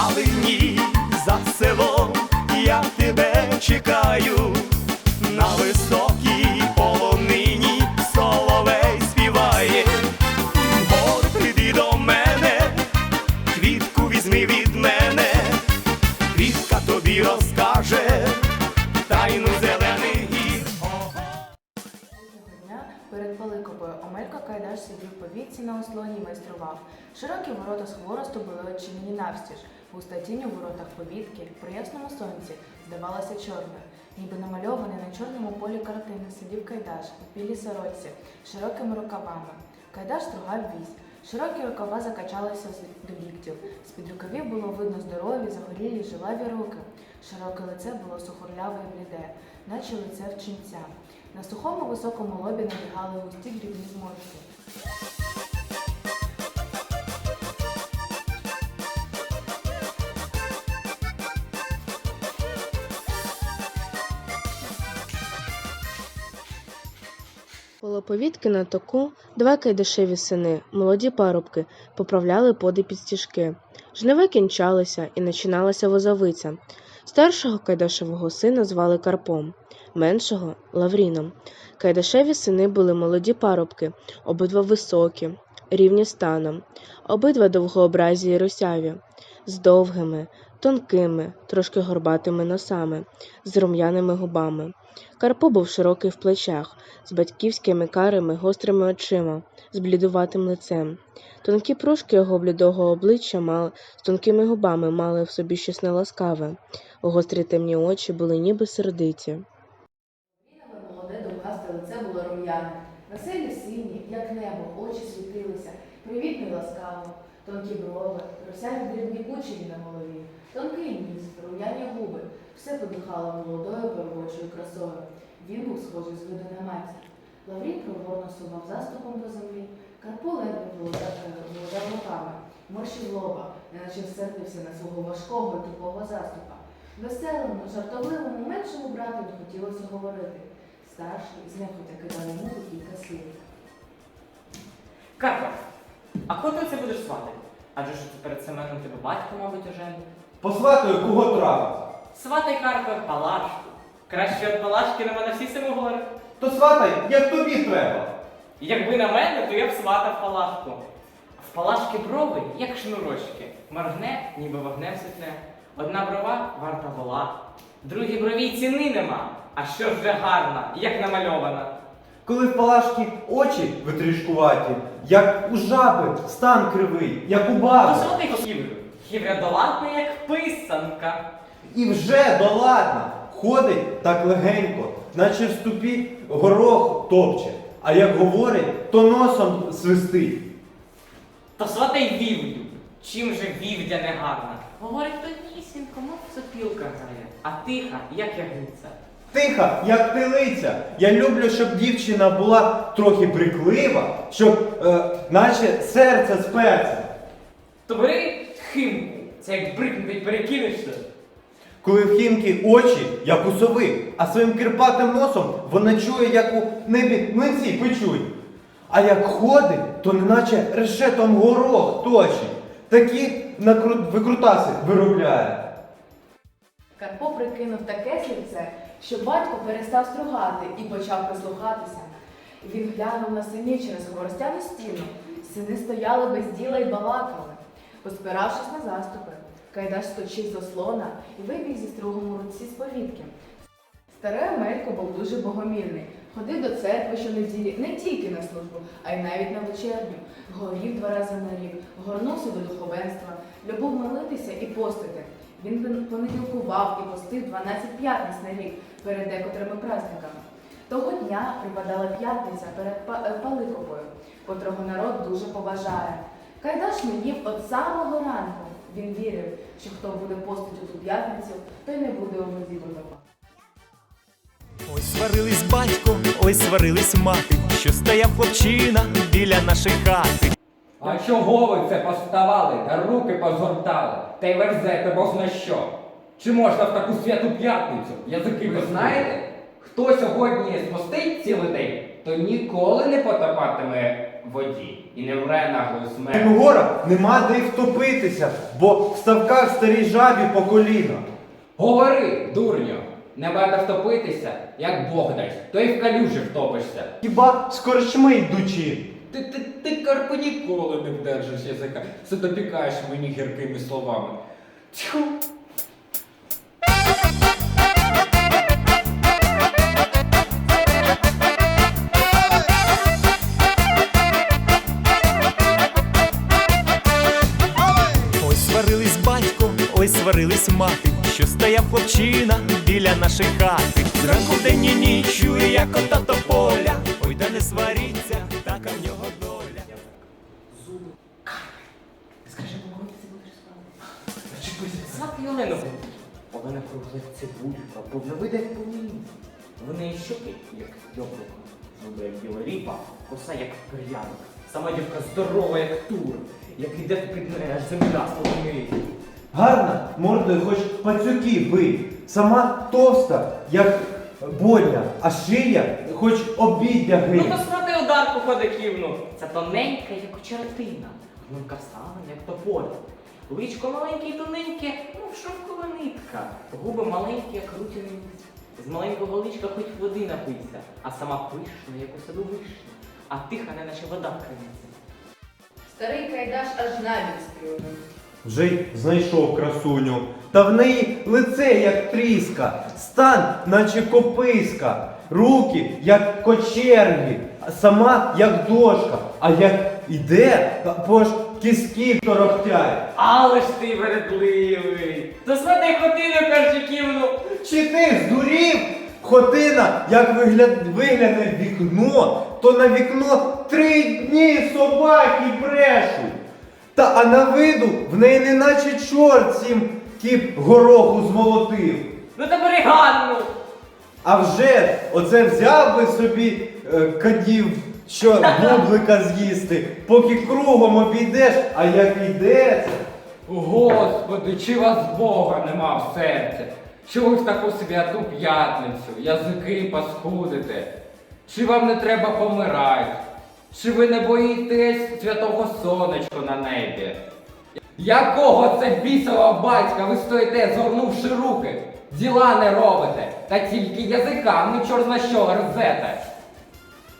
Вдалині за селом я тебе чекаю, на високій полонині соловей співає. Гор, прийди до мене, квітку візьми від мене, квітка тобі розкаже тайну Паликопою Омелько Кайдаш сидів по вітці на ослоні і майстрував. Широкі ворота з хворосту були очинені навстіж. Густа тінь у воротах повітки, при ясному сонці, здавалася чорною. Ніби намальований на чорному полі картини сидів Кайдаш у білій сорочці з широкими рукавами. Кайдаш стругав вісь. Широкі рукава закачалися до ліктів. З-під рукавів було видно здорові, загорілі, жилаві руки. Широке лице було сухорляве і бліде, наче лице вченця. На сухому високому лобі набігали густі дрібні зморшки. Коло повітки на току два кайдашеві сини, молоді парубки, поправляли поди під стіжки. Жнива кінчалися і починалася возовиця. Старшого кайдашевого сина звали Карпом, меншого Лавріном. Кайдашеві сини були молоді парубки, обидва високі, рівні станом, обидва довгообразі й русяві, з довгими, тонкими, трошки горбатими носами, з рум'яними губами. Карпо був широкий в плечах, з батьківськими карими гострими очима, з блідуватим лицем. Тонкі пружки його блідого обличчя мали, з тонкими губами мали в собі щось неласкаве. Гострі темні очі були ніби сердиті. Молоде довгасте лице було рум'яне. Веселі сині, як небо, очі світилися, привітно й ласкаво, тонкі брови, русяві дрібні кучері на голові, тонкий ніс, рум'яні губи, все подихало молодою перебочою красою. Він був схожий з виду на матір. Лаврій проворно сував заступом до землі, Карпо ледве володав володав руками, морщив лоба, неначе сердився на свого важкого і тупого заступа. Веселому, жартовливому меншому брату хотілося говорити. Старший знехотя кидав йому кілька слів. Карпе, а кого ти це будеш сватати? Адже ж перед Семеном тебе батько, мабуть, оженив. Посватаю, кого трапиться. Сватай Карпе палашку. Краще від палашки на мене всі семи говорять. То сватай, як тобі треба. Якби на мене, то я б сватав палашку. В палашки брови, як шнурочки, моргне, ніби вогнем світне. Одна брова варта вола, другій брові ціни нема. А що ж вже гарна, як намальована. Коли в палашки очі витрішкуваті, як у жаби, стан кривий, як у То баби. що ти хіврю? Хівря доладна, як писанка. І вже доладна. Ходить так легенько, наче в ступі горох топче. А як говорить, то носом свистить. То сватай вівдю. Чим же вівдя не гарна? Говорить тонісінько, мов сопілка грає, а тиха, як ягниця. Тиха, як телиця. Я люблю, щоб дівчина була трохи бриклива, щоб е, наче серце з перцем. То бери химку, це як брикнути перекинешся. Коли в хімки очі, як у сови, а своїм кирпатим носом вона чує, як у небі млинці печуть. А як ходить, то неначе решетом горох точить. Такі накру- викрутаси виробляє. Карпо прикинув таке слівце, що батько перестав стругати і почав прислухатися. Він глянув на синів через хворостяну стіну. Сини стояли без діла й балакали, поспиравшись на заступи. Кайдаш скочив з ослона і вибіг зі стругом у руці з повітки. Старий Омелько був дуже богомільний. Ходив до церкви щонеділі не тільки на службу, а й навіть на вечерню. Горів два рази на рік, горнувся до духовенства, любив молитися і постити. Він понеділкував і постив 12 п'ятниць на рік перед декотрими праздниками. Того дня припадала п'ятниця перед е, котрого народ дуже поважає. Кайдаш не їв от самого ранку. Він вірив, що хто буде постити у ту п'ятницю, той не буде вдома. Ой, сварились батько, ой, сварились мати, що стояв хлопчина біля нашої хати. А чого ви це поставали та руки позгортали, та й верзете бозна що? Чи можна в таку святу п'ятницю? Язики ви знаєте? Хто сьогодні спостить цілий день, то ніколи не потопатиме воді. і не вре наглою Тим смертю. горам нема де й втопитися, бо в ставках старій жабі по коліна. Говори, дурню, не треба втопитися, як Бог дасть, то й в калюжі втопишся. Хіба з корчми йдучи? Ти, ти, ти карпо ніколи не вдержиш язика, все допікаєш мені гіркими словами. Тьху. Ой, сварились батько, ой, сварились мати, що стояв хлопчина біля нашої хати. Зранку день і ніч чує, як ота тополя. Ой, да не сваріться, Кругла цибулька, повновиде як повинні. В неї щоки, як яблуко, зуби, як біла ріпа, коса, як пер'янок. Сама дівка здорова, як тур, як іде під неї, аж земля слонить. Гарна, мордою хоч пацюки бий. Сама товста, як боня, а шия хоч обідня Ну то свати ударку ходаківну. Це тоненька, як очеретина. Гнунка вставлена, як тополя. Личко маленьке і тоненьке, ну шовкова нитка. Губи маленькі, як рутяниць. З маленького личка хоч води напийся, а сама пишна, як у саду вишня, а тиха, не наче вода в. Старий кайдаш аж навіть сплюнув. Вже й знайшов красуню. Та в неї лице, як тріска, стан, наче кописка, руки, як кочерги, сама як дошка, а як іде, бо ж кіски торохтять. Але ж ти вередливий! То сватай хотину Корчаківну! Чи ти здурів? Хотина, як вигляд, вигляне вікно, то на вікно три дні собаки брешуть. Та а на виду в неї неначе чорт сім кіп гороху змолотив. Ну та бери Ганну! А вже оце взяв би собі е, кадів, що бублика з'їсти, поки кругом обійдеш, а як йдеться. Господи, чи вас Бога нема в серці? Чи ви в таку святу п'ятницю, язики паскудите? Чи вам не треба помирати? Чи ви не боїтесь святого сонечка на небі? Якого це бісового батька ви стоїте, згорнувши руки? Діла не робите, та тільки язиками чорна що грзете.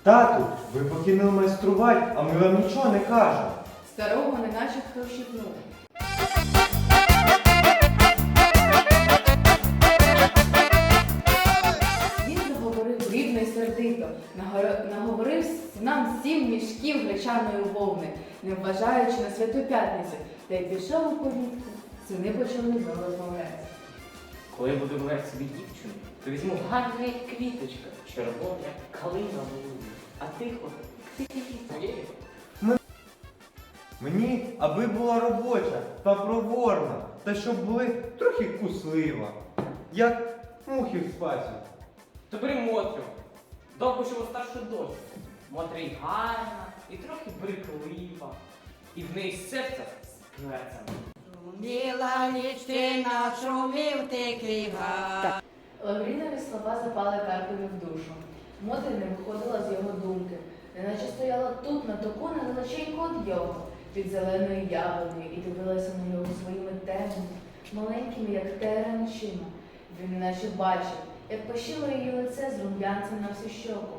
Тату, ви покинули майструвати, а ми вам нічого не кажемо. Старого неначе хто щипнув. Він заговорив рівно й сердито, нагоро- наговорив с- нам сім мішків гречаної вовни, не вважаючи на святу п'ятницю, та й пішов у повітку. Сини почали знову розмовляти. Коли буду говорити собі дівчину, то візьму гарну як квіточка, червона, як калина в лузі, а тихо, як тихий ліс. Мені, аби була робоча та проворна, та щоб були трохи куслива, як мухи в спасі. То бери Мотрю, довго що старшу дочку. Мотря й гарна, і трохи бриклива, і в неї серце з перцем. Біла лічина шумів ти кріга. Лаврінові слова запали Карпові в душу. Мотря не виходила з його думки, неначе стояла тут, на току недалеченько від його, під зеленою яблунею, і дивилася на нього своїми темними, маленькими, як терен очима. Він неначе бачив, як пощило її лице з рум'янцем на всю щоку,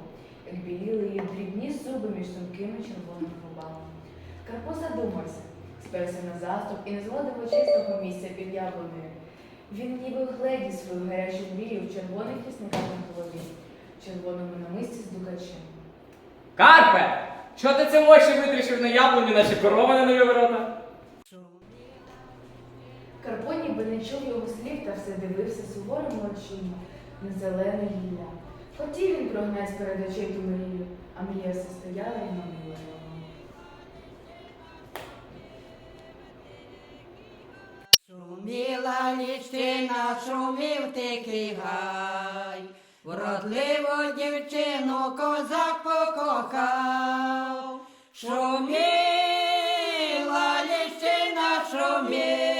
як біліли її дрібні зуби між тонкими червоними губами. Карпо задумався, сперся на заступ і не зводив очей з того місця під яблунею. Він ніби вгледів свою гарячу мрію в червоних лісниках на голові, в червоному намисті з дукачем. Карпе! Що ти цим очі витрішив на яблуні, наче корова на нові ворота? Карпо ніби не чув його слів та все дивився суворими очима на зелене гілля. Хотів він прогнать перед очей ту мрію, а мрія все стояла і манила його. Шуміла лічина, шумів тикий гай, Вродливу дівчину козак покохав. Шуміла лічина, шумів.